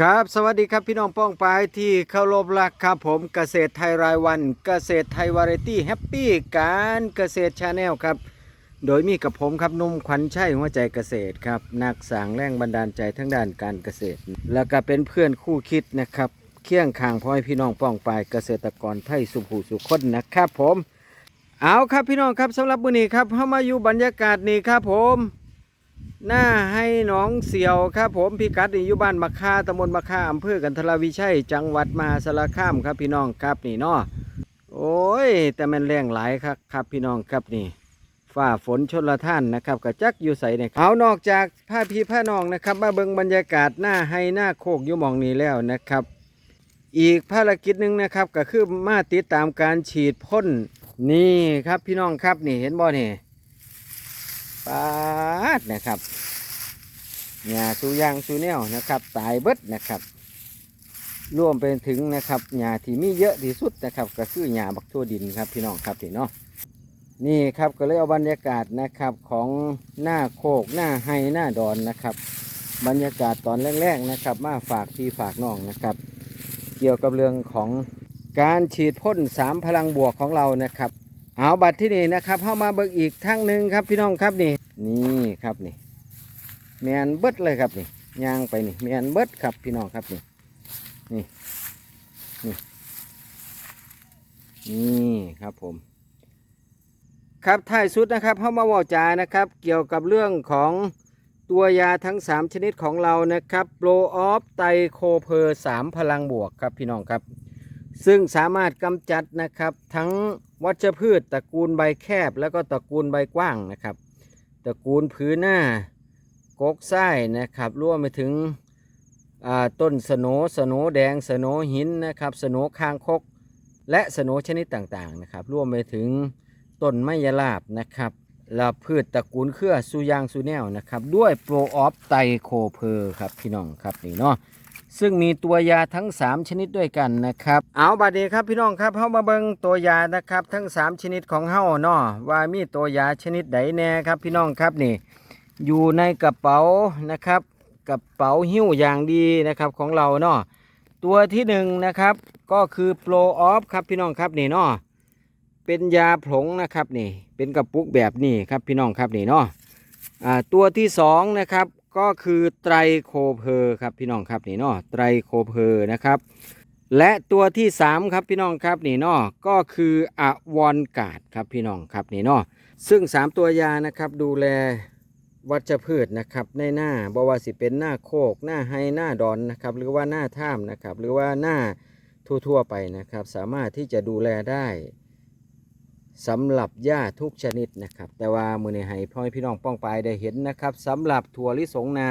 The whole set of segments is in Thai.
ครับสวัสดีครับพี่น้องป้องปายที่เคารพรักครับผมเกษตรไทยรายวัน เกษตรไทยวาไรตี้แฮปปี้การเกษตรชาแนลครับ โดยมีกับผมครับนุ่มขวัญชัยหัวใจเกษตรครับนักสร้างแรงบันดาลใจทั้งด้านการเกษตร แล้วก็เป็นเพื่อนคู่คิดนะครับเคียงข้างพ่อให้พี่น้องป้องปายเกษตรกรไทยสุภูสุคนนะครับผม เอาครับพี่น้องครับสำหรับวันนี้ครับเข้ามาอยู่บรรยากาศนี้ครับผม หน้าให้หนองเสียวครับผมพิกัดนี่อยู่บ้านมะค่าตำบลมะค่าอำเภอกันทรวิชัย จังหวัดมหาสารคามครับพี่น้องครับนี่เนาะโอ้ย แต่มันแรงหลายครับครับพี่น้องครับนี่ฝ้าฝนชนละท่านนะครับกระจักอยู่ใส่เนี่ยเอานอกจากผ้าพี่ผ้าน้องนะครับ มาเบิ่งบรรยากาศหน้าให้หน้าโคกอยู่มองนี้แล้วนะครับ อีกภารกิจหนึ่งนะครับก็คือมาติดตามการฉีดพ่นนี่ครับพี่น้องครับนี่เห็นบ่เนี่ ปาดนะครับหญ้าสูยางสูแนวนะครับ ตายเบิดนะครับ รวมไปถึงนะครับหญ้าที่มีเยอะที่สุดนะครับ ก็คือหญ้าบักทั่วดินครับพี่น้องครับที่เนาะนี่ครับก็เลยเอาบรรยากาศนะครับของหน้าโคกหน้าไฮหน้าดอนนะครับ บรรยากาศตอนแรกๆนะครับ มาฝากพี่ฝากน้องนะครับ เกี่ยวกับเรื่องของการฉีดพ่นสามพลังบวกของเรานะครับ เอาบัตรที่นี่นะครับเข้ามาเบิกอีกทั้งหนึ่งครับพี่น้องครับนี่นี่ครับนี่แมนเบิดเลยครับนี่ย่างไปนี่แมนเบิดครับพี่น้องครับนี่นี่นี่นี่ครับผม ครับท้ายสุดนะครับเข้ามาว่าจานะครับ เกี่ยวกับเรื่องของตัวยาทั้ง 3 ชนิดของเรานะครับโปรออฟไตโคเพอร์3พลังบวกครับพี่น้องครับ ซึ่งสามารถกำจัดนะครับทั้งวัชพืชตระกูลใบแคบ แล้วก็ตระกูลใบกว้างนะครับ ตระกูลผืนหน้ากกไส้นะครับรวมไปถึงต้นสโนสโนแดงสโนหินนะครับสโนคางคก และสโนชนิดต่างๆนะครับรวมไปถึงต้นไม้ยลาบนะครับและพืชตระกูลเครือสุยางสุแนวนะครับ ด้วยโปรออฟไตโคเพอร์ครับพี่น้องครับนี่เนาะ ซึ่งมีตัวยาทั้ง 3 ชนิดด้วยกันนะครับ เอาบัดนี้ครับพี่น้องครับเฮามาเบิ่งตัวยานะครับทั้ง 3 ชนิดของเฮาเนาะว่ามีตัวยาชนิดใดแน่ครับพี่น้องครับนี่ อยู่ในกระเป๋านะครับกระเป๋าหิ้วอย่างดีนะครับของเราเนาะตัวที่หนึ่งนะครับก็คือโปรออฟครับพี่น้องครับนี่เนาะเป็นยาผงนะครับนี่เป็นกระปุกแบบนี้ครับพี่น้องครับนี่เนาะตัวที่สองนะครับ ก็คือไตรโคเพอร์ครับพี่น้องครับนี่เนาะไตรโคเพอร์นะครับ และตัวที่สามครับพี่น้องครับนี่เนาะก็คืออะวอนกาดครับพี่น้องครับนี่เนาะซึ่งสามตัวยานะครับดูแลวัชพืชนะครับในหน้าบว่าสิเป็นหน้าโคกหน้าไฮหน้าดอนนะครับหรือว่าหน้าถ้ำนะครับหรือว่าหน้าทั่วๆไปนะครับ สามารถที่จะดูแลได้ สำหรับหญ้าทุกชนิดนะครับ แต่ว่ามือในให้พ่อพี่น้องป้องไปได้เห็นนะครับสำหรับถั่วลิสงนา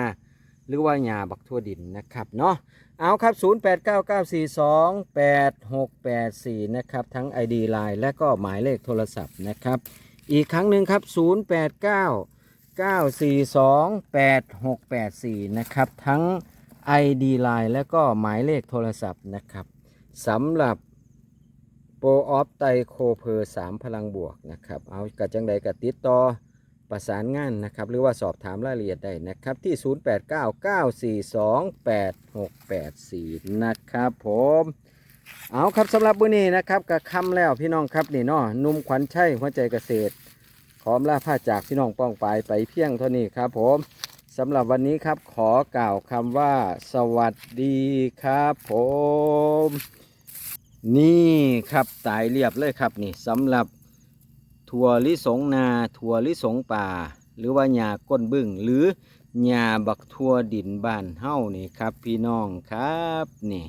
หรือว่าหญ้าบักทั่วดินนะครับเนาะเอาครับ 0899428684 นะครับ ทั้ง ID Line และก็หมายเลขโทรศัพท์นะครับ อีกครั้งหนึ่งครับ 0899428684 นะครับ ทั้ง ID Line และก็หมายเลขโทรศัพท์นะครับสำหรับ โปรออฟไตโคเพอร์3พลังบวกนะครับ เอากระจังใดกระติดต่อประสานงานนะครับ หรือว่าสอบถามรายละเอียดได้นะครับ ที่ 0899428684 นะครับผมเอาครับสำหรับมื้อนี้นะครับกับคำแล้วพี่น้องครับนี่เนาะนุ่มขวัญชัยหัวใจเกษตร ขอมลาผ้าจากพี่น้องป้องไปไปเพียงเท่านี้ครับผมสำหรับวันนี้ครับขอกล่าวคำว่า สวัสดีครับผม นี่ครับตายเรียบเลยครับนี่สำหรับถั่วลิสงนาถั่วลิสงป่า หรือว่าหญ้าก้นบึ้งหรือหญ้าบักทั่วดินบ้านเฮ้านี่ครับ พี่น้องครับนี่